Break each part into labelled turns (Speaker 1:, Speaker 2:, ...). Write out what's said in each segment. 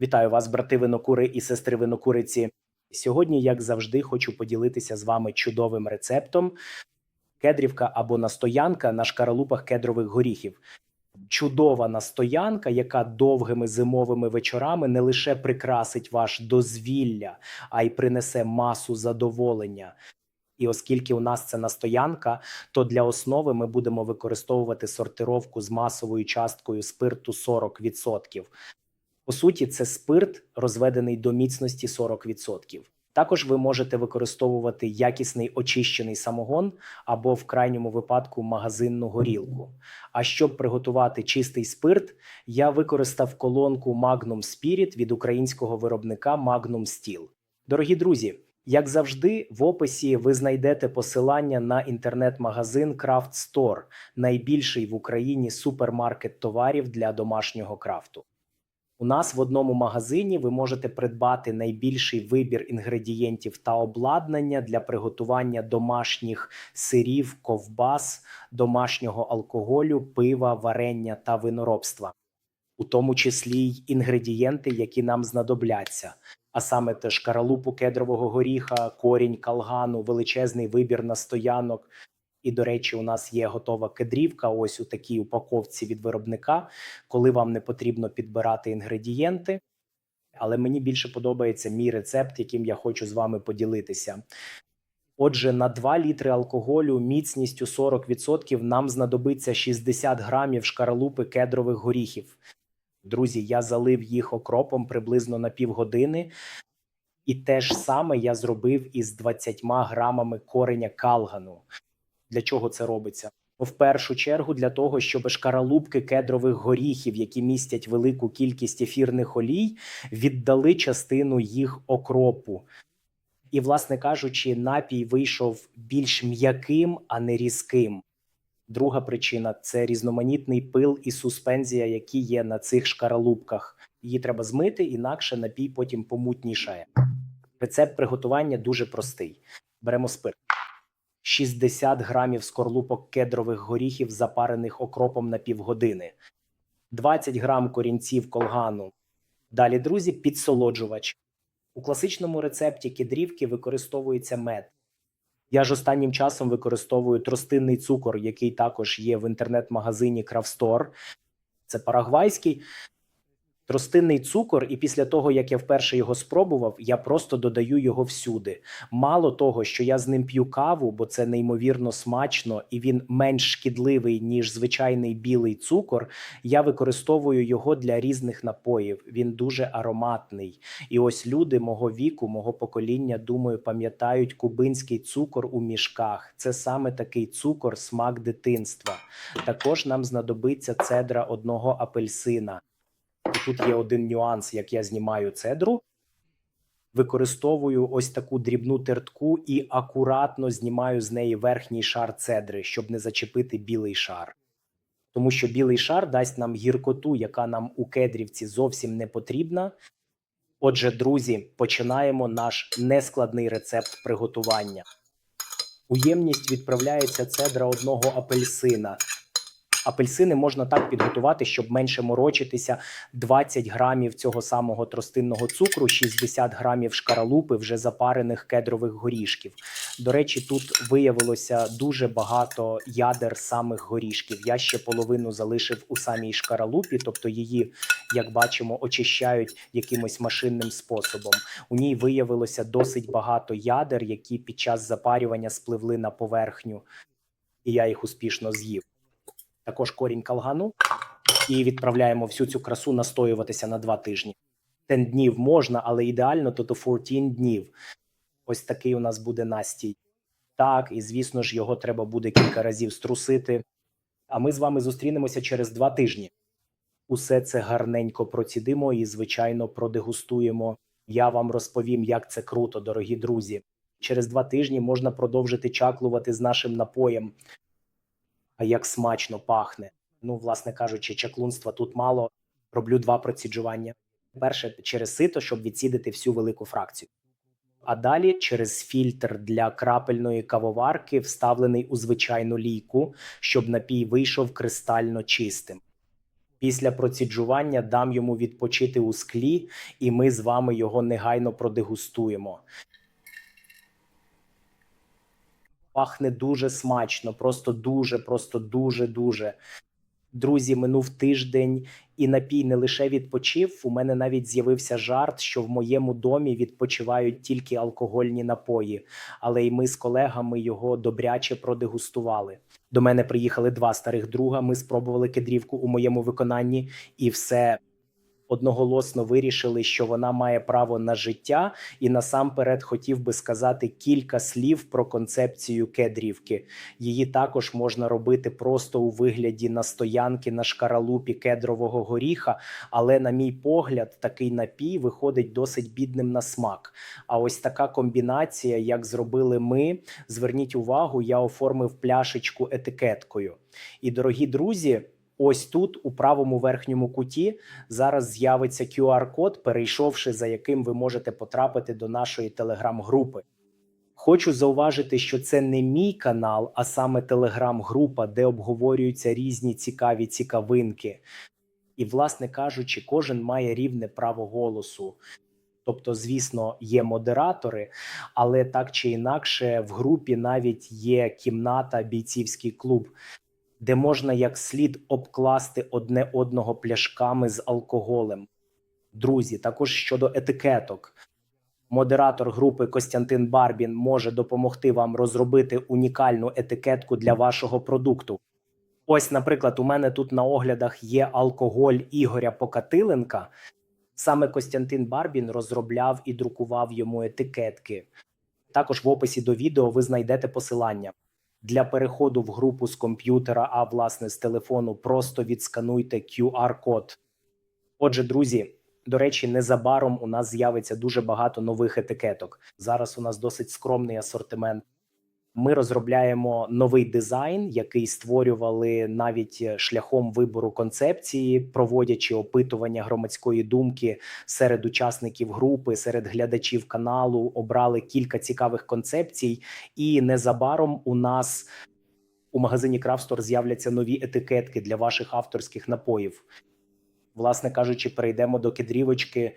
Speaker 1: Вітаю вас, брати винокури і сестри винокуриці. Сьогодні, як завжди, хочу поділитися з вами чудовим рецептом кедрівка або настоянка на шкаралупах кедрових горіхів. Чудова настоянка, яка довгими зимовими вечорами не лише прикрасить ваш дозвілля, а й принесе масу задоволення. І оскільки у нас це настоянка, то для основи ми будемо використовувати сортировку з масовою часткою спирту 40%. По суті, це спирт, розведений до міцності 40%. Також ви можете використовувати якісний очищений самогон або в крайньому випадку магазинну горілку. А щоб приготувати чистий спирт, я використав колонку Magnum Spirit від українського виробника Magnum Steel. Дорогі друзі, як завжди, в описі ви знайдете посилання на інтернет-магазин Craft Store, найбільший в Україні супермаркет товарів для домашнього крафту. У нас в одному магазині ви можете придбати найбільший вибір інгредієнтів та обладнання для приготування домашніх сирів, ковбас, домашнього алкоголю, пива, варення та виноробства, у тому числі й інгредієнти, які нам знадобляться. А саме те шкаралупу кедрового горіха, корінь калгану, величезний вибір настоянок. І, до речі, у нас є готова кедрівка, ось у такій упаковці від виробника, коли вам не потрібно підбирати інгредієнти. Але мені більше подобається мій рецепт, яким я хочу з вами поділитися. Отже, на 2 літри алкоголю міцністю 40% нам знадобиться 60 грамів шкаралупи кедрових горіхів. Друзі, я залив їх окропом приблизно на півгодини. І те ж саме я зробив із 20 грамами кореня калгану. Для чого це робиться? В першу чергу для того, щоб шкаралупки кедрових горіхів, які містять велику кількість ефірних олій, віддали частину їх окропу. І, власне кажучи, напій вийшов більш м'яким, а не різким. Друга причина це різноманітний пил і суспензія, які є на цих шкаралупках. Її треба змити, інакше напій потім помутнішає. Рецепт приготування дуже простий: беремо спирт. 60 грамів скорлупок кедрових горіхів, запарених окропом на півгодини, 20 грам корінців колгану. Далі, друзі, підсолоджувач. У класичному рецепті кедрівки використовується мед. Я ж останнім часом використовую тростинний цукор, який також є в інтернет-магазині Кравстор. Це парагвайський. Тростинний цукор, і після того, як я вперше його спробував, я просто додаю його всюди. Мало того, що я з ним п'ю каву, бо це неймовірно смачно і він менш шкідливий, ніж звичайний білий цукор. Я використовую його для різних напоїв. Він дуже ароматний. І ось люди мого віку, мого покоління, думаю, пам'ятають кубинський цукор у мішках. Це саме такий цукор, смак дитинства. Також нам знадобиться цедра одного апельсина. І тут є один нюанс, як я знімаю цедру. Використовую ось таку дрібну тертку і акуратно знімаю з неї верхній шар цедри, щоб не зачепити білий шар. Тому що білий шар дасть нам гіркоту, яка нам у кедрівці зовсім не потрібна. Отже, друзі, починаємо наш нескладний рецепт приготування. У ємність відправляється цедра одного апельсина. Апельсини можна так підготувати, щоб менше морочитися. 20 грамів цього самого тростинного цукру, 60 грамів шкаралупи вже запарених кедрових горішків. До речі, тут виявилося дуже багато ядер самих горішків. Я ще половину залишив у самій шкаралупі, тобто її, як бачимо, очищають якимось машинним способом. У ній виявилося досить багато ядер, які під час запарювання спливли на поверхню, і я їх успішно з'їв також корінь калгану, і відправляємо всю цю красу настоюватися на два тижні. 10 днів можна, але ідеально то до 14 днів. Ось такий у нас буде настій. Так, і звісно ж, його треба буде кілька разів струсити. А ми з вами зустрінемося через два тижні. Усе це гарненько процідимо і, звичайно, продегустуємо. Я вам розповім, як це круто, дорогі друзі. Через два тижні можна продовжити чаклувати з нашим напоєм. А як смачно пахне. Ну, власне кажучи, чаклунства тут мало. Роблю два проціджування. Перше через сито, щоб відсідити всю велику фракцію. А далі через фільтр для крапельної кавоварки, вставлений у звичайну лійку, щоб напій вийшов кристально чистим. Після проціджування дам йому відпочити у склі, і ми з вами його негайно продегустуємо. Пахне дуже смачно, просто дуже, просто дуже, дуже. Друзі, минув тиждень, і напій не лише відпочив. У мене навіть з'явився жарт, що в моєму домі відпочивають тільки алкогольні напої, але й ми з колегами його добряче продегустували. До мене приїхали два старих друга. Ми спробували кедрівку у моєму виконанні, і все одноголосно вирішили, що вона має право на життя. І насамперед хотів би сказати кілька слів про концепцію кедрівки. Її також можна робити просто у вигляді настоянки на шкаралупі кедрового горіха. Але, на мій погляд, такий напій виходить досить бідним на смак. А ось така комбінація, як зробили ми, зверніть увагу, я оформив пляшечку етикеткою. І, дорогі друзі. Ось тут, у правому верхньому куті, зараз з'явиться QR-код, перейшовши за яким ви можете потрапити до нашої телеграм-групи. Хочу зауважити, що це не мій канал, а саме телеграм-група, де обговорюються різні цікаві цікавинки. І, власне кажучи, кожен має рівне право голосу. Тобто, звісно, є модератори, але так чи інакше, в групі навіть є кімната бійцівський клуб, де можна як слід обкласти одне одного пляшками з алкоголем. Друзі, також щодо етикеток. Модератор групи Костянтин Барбін може допомогти вам розробити унікальну етикетку для вашого продукту. Ось, наприклад, у мене тут на оглядах є алкоголь Ігоря Покатиленка. Саме Костянтин Барбін розробляв і друкував йому етикетки. Також в описі до відео ви знайдете посилання. Для переходу в групу з комп'ютера, а власне з телефону, просто відскануйте QR-код. Отже, друзі, до речі, незабаром у нас з'явиться дуже багато нових етикеток. Зараз у нас досить скромний асортимент. Ми розробляємо новий дизайн, який створювали навіть шляхом вибору концепції, проводячи опитування громадської думки серед учасників групи, серед глядачів каналу. Обрали кілька цікавих концепцій, і незабаром у нас у магазині Крафстор з'являться нові етикетки для ваших авторських напоїв. Власне кажучи, перейдемо до кедрівочки.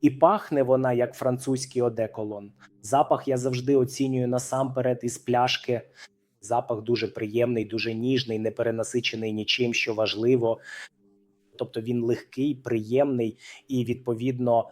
Speaker 1: І пахне вона як французький одеколон. Запах я завжди оцінюю насамперед із пляшки. Запах дуже приємний, дуже ніжний, не перенасичений нічим, що важливо. Тобто він легкий, приємний і, відповідно,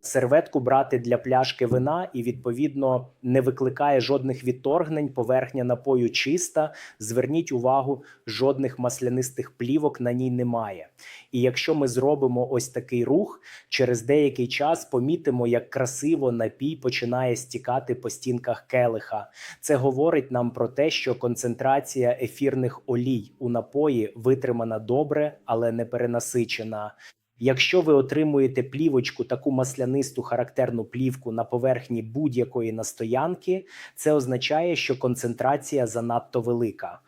Speaker 1: серветку брати для пляшки вина і, відповідно, не викликає жодних відторгнень. Поверхня напою чиста. Зверніть увагу, жодних маслянистих плівок на ній немає. І якщо ми зробимо ось такий рух, через деякий час помітимо, як красиво напій починає стікати по стінках келиха. Це говорить нам про те, що концентрація ефірних олій у напої витримана добре, але не перенасичена. Якщо ви отримуєте плівочку, таку маслянисту характерну плівку на поверхні будь-якої настоянки, це означає, що концентрація занадто велика.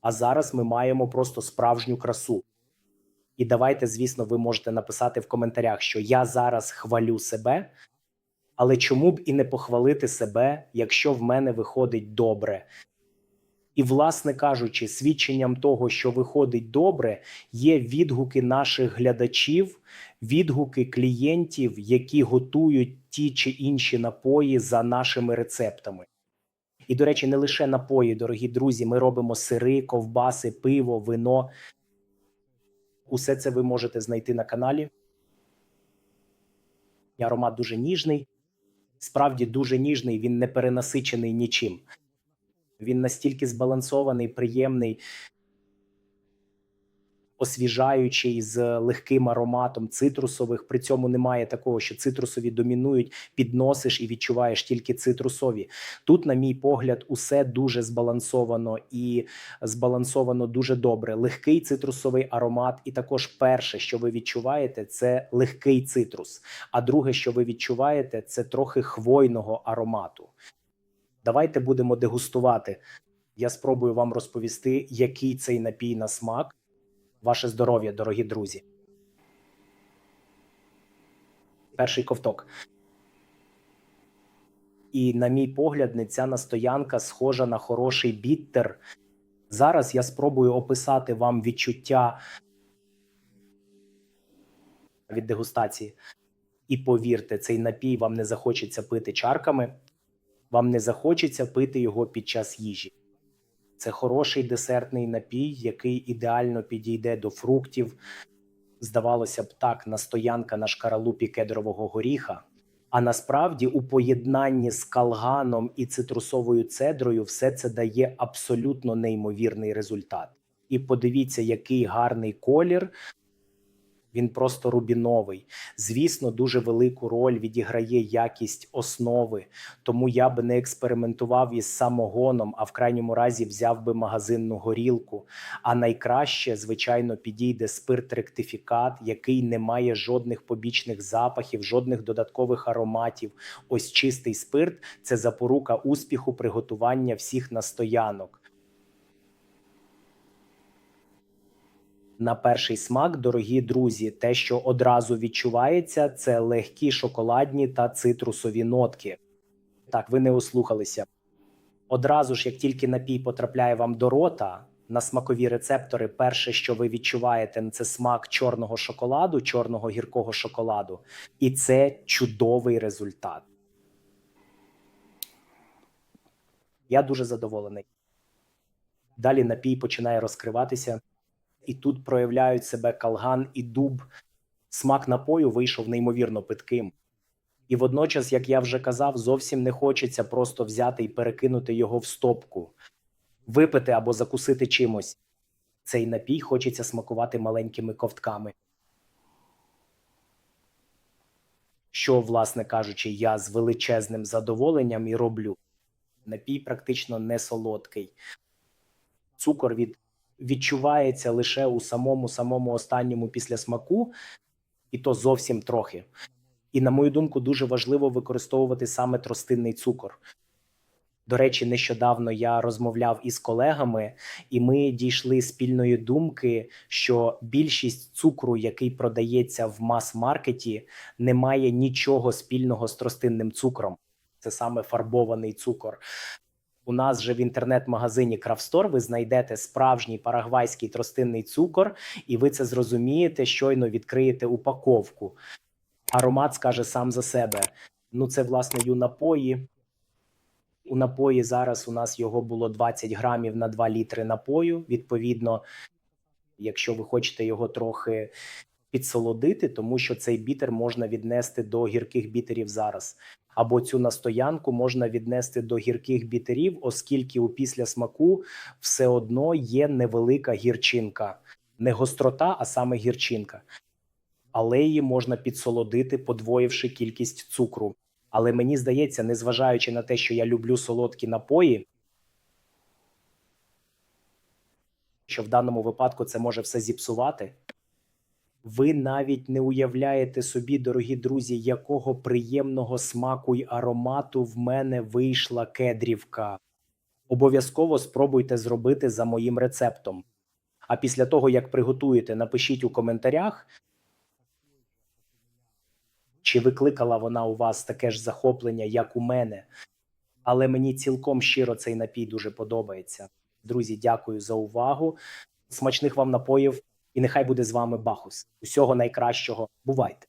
Speaker 1: А зараз ми маємо просто справжню красу. І давайте, звісно, ви можете написати в коментарях, що я зараз хвалю себе, але чому б і не похвалити себе, якщо в мене виходить добре. І, власне кажучи, свідченням того, що виходить добре, є відгуки наших глядачів, відгуки клієнтів, які готують ті чи інші напої за нашими рецептами. І, до речі, не лише напої, дорогі друзі, ми робимо сири, ковбаси, пиво, вино. Усе це ви можете знайти на каналі. Аромат дуже ніжний, справді дуже ніжний, він не перенасичений нічим. Він настільки збалансований, приємний, освіжаючий з легким ароматом цитрусових. При цьому немає такого, що цитрусові домінують, підносиш і відчуваєш тільки цитрусові. Тут, на мій погляд, усе дуже збалансовано і збалансовано дуже добре. Легкий цитрусовий аромат, і також перше, що ви відчуваєте, це легкий цитрус. А друге, що ви відчуваєте, це трохи хвойного аромату. Давайте будемо дегустувати. Я спробую вам розповісти, який цей напій на смак. Ваше здоров'я, дорогі друзі. Перший ковток. І, на мій погляд, не ця настоянка схожа на хороший біттер Зараз я спробую описати вам відчуття від дегустації. І повірте, цей напій вам не захочеться пити чарками, вам не захочеться пити його під час їжі. Це хороший десертний напій, який ідеально підійде до фруктів. Здавалося б, так, настоянка на шкаралупі кедрового горіха. А насправді у поєднанні з калганом і цитрусовою цедрою все це дає абсолютно неймовірний результат. І подивіться, який гарний колір. Він просто рубіновий. Звісно, дуже велику роль відіграє якість основи, тому я би не експериментував із самогоном, а в крайньому разі взяв би магазинну горілку. А найкраще, звичайно, підійде спирт-ректифікат, який не має жодних побічних запахів, жодних додаткових ароматів. Ось чистий спирт це запорука успіху приготування всіх настоянок. На перший смак, дорогі друзі, те, що одразу відчувається, це легкі шоколадні та цитрусові нотки. Так, ви не ослухалися. Одразу ж, як тільки напій потрапляє вам до рота, на смакові рецептори, перше, що ви відчуваєте, це смак чорного шоколаду, чорного гіркого шоколаду, і це чудовий результат. Я дуже задоволений. Далі напій починає розкриватися і тут проявляють себе калган і дуб. Смак напою вийшов неймовірно питким. І водночас, як я вже казав, зовсім не хочеться просто взяти і перекинути його в стопку, випити або закусити чимось. Цей напій хочеться смакувати маленькими ковтками. Що, власне кажучи, я з величезним задоволенням і роблю. Напій практично не солодкий. Цукор від відчувається лише у самому самому останньому після смаку, і то зовсім трохи. І, на мою думку, дуже важливо використовувати саме тростинний цукор. До речі, нещодавно я розмовляв із колегами, і ми дійшли спільної думки, що більшість цукру, який продається в мас-маркеті, не має нічого спільного з тростинним цукром. Це саме фарбований цукор. У нас же в інтернет-магазині Крафстор ви знайдете справжній парагвайський тростинний цукор, і ви це зрозумієте, щойно відкриєте упаковку. Аромат скаже сам за себе. Ну, це власне ю напої. У напої зараз у нас його було 20 грамів на 2 літри напою. Відповідно, якщо ви хочете його трохи підсолодити, тому що цей бітер можна віднести до гірких бітерів зараз. Або цю настоянку можна віднести до гірких бітерів, оскільки у післясмаку все одно є невелика гірчинка, не гострота, а саме гірчинка. Але її можна підсолодити, подвоївши кількість цукру. Але мені здається, незважаючи на те, що я люблю солодкі напої, що в даному випадку це може все зіпсувати. Ви навіть не уявляєте собі, дорогі друзі, якого приємного смаку й аромату в мене вийшла кедрівка. Обов'язково спробуйте зробити за моїм рецептом. А після того, як приготуєте, напишіть у коментарях, чи викликала вона у вас таке ж захоплення, як у мене. Але мені цілком щиро цей напій дуже подобається. Друзі, дякую за увагу. Смачних вам напоїв. І нехай буде з вами Бахус. Усього найкращого. Бувайте!